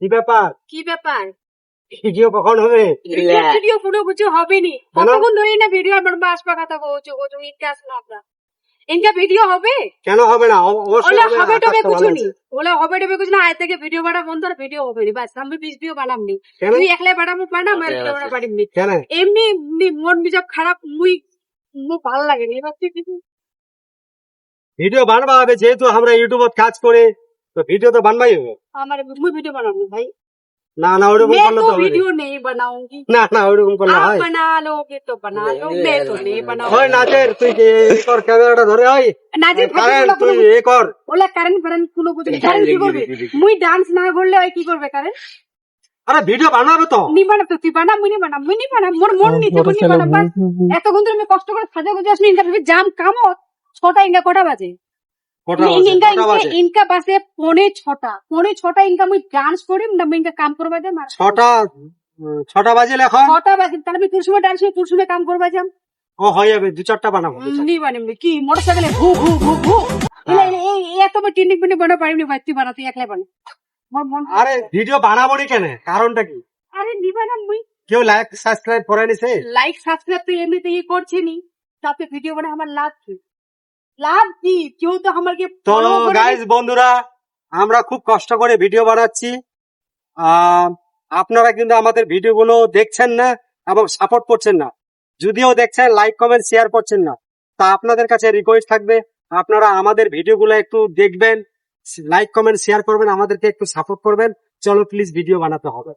কি ব্যাপার? কি ব্যাপার? ভিডিও কখন হবে? ভিডিও পুরো কিছু হবে নি? কতক্ষণ ধরে না ভিডিও আমার বাসপা কথা বলছো? বলছো ইনকা আসলো আপনার ইনকা ভিডিও হবে? কেন হবে না? অবশ্যই হবে, হবে আকাশটা কিছু নি। ওলা হবে টবে কিছু না আজ থেকে ভিডিও বানা বন্ধ আর ভিডিও হবে নি। বাস আমি ভিডিও বানাম নি। তুই একলাই বানাবো বানাম আর একলাই বানা পারিম নি। কেন? এমনি এমনি মন মিজাব খারাপ মুই মু ভালো লাগে নি। এবার তুই কিছু ভিডিও বানবা হবে যেহেতু আমরা ইউটিউবত কাজ করে। তো ভিডিও তো বানবাই হবে আমার মুই ভিডিও বানাবো ভাই না না ওরকম করলে তো ভিডিও নেই বানাউঙ্গি না না ওরকম করলে হয় বানা লোগে তো বানা মে তো নেই বানাও ওই নাজের তুই কি কর ক্যামেরাটা ধরে ওই নাচের কারণ তুই এ কর ওলে কারণ কারণ কোনো কিছু কারণ কি করবে মুই ডান্স না করলে ওই কি করবে কারণ আরে ভিডিও বানাবে তো নি বানা তো তুই বানা মুই নি বানা মুই নি বানা মোর মন নিতে মুনি বানা এত গুণ আমি কষ্ট করে সাজা গুজে আসলি ইন্টারভিউ জাম কামত ছটা ইঙ্গা কটা বাজে ছটা। বাজে ছটা বাজে তাহলে আমি তোর সময় ডান্স তোর সময় কাম করবা যাম। ও হয়ে যাবে দু চারটা বানাবো নি কি মোটর সাইকেলে এত টিনিক বানা পারিনি ভাই তুই একলাই বানা আরে ভিডিও বানাবো নি কেন? কারণটা কি? আরে নি বানা মুই। কেউ লাইক সাবস্ক্রাইব করে নিছে লাইক সাবস্ক্রাইব তো এমনিতে ইয়ে করছে নি তাতে ভিডিও বানা আমার লাভ কি? লাভ কি? কেউ তো আমাকে তো। গাইজ বন্ধুরা আমরা খুব কষ্ট করে ভিডিও বানাচ্ছি। আপনারা কিন্তু আমাদের ভিডিও গুলো দেখছেন না এবং সাপোর্ট করছেন না। যদিও দেখছেন লাইক কমেন্ট শেয়ার করছেন না। তা আপনাদের কাছে রিকোয়েস্ট থাকবে আপনারা আমাদের ভিডিও গুলো একটু দেখবেন লাইক কমেন্ট শেয়ার করবেন আমাদেরকে একটু সাপোর্ট করবেন। চলো প্লিজ ভিডিও বানাতে হবে।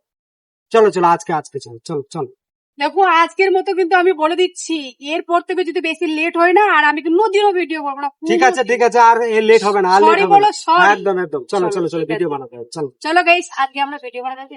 চলো চলো আজকে আজকে চলো চলো চলো। দেখো আজকের মতো কিন্তু আমি বলে দিচ্ছি এরপর থেকে যদি বেশি লেট হয় না আর আমি কোনোদিনও ভিডিও করব না। ঠিক আছে ঠিক আছে আর লেট হবে না আর সরি বলো সরি একদম একদম। চলো চলো, চলো ভিডিও বানাতে চলো। চলো গাইস আজকে আমরা ভিডিও বানাতে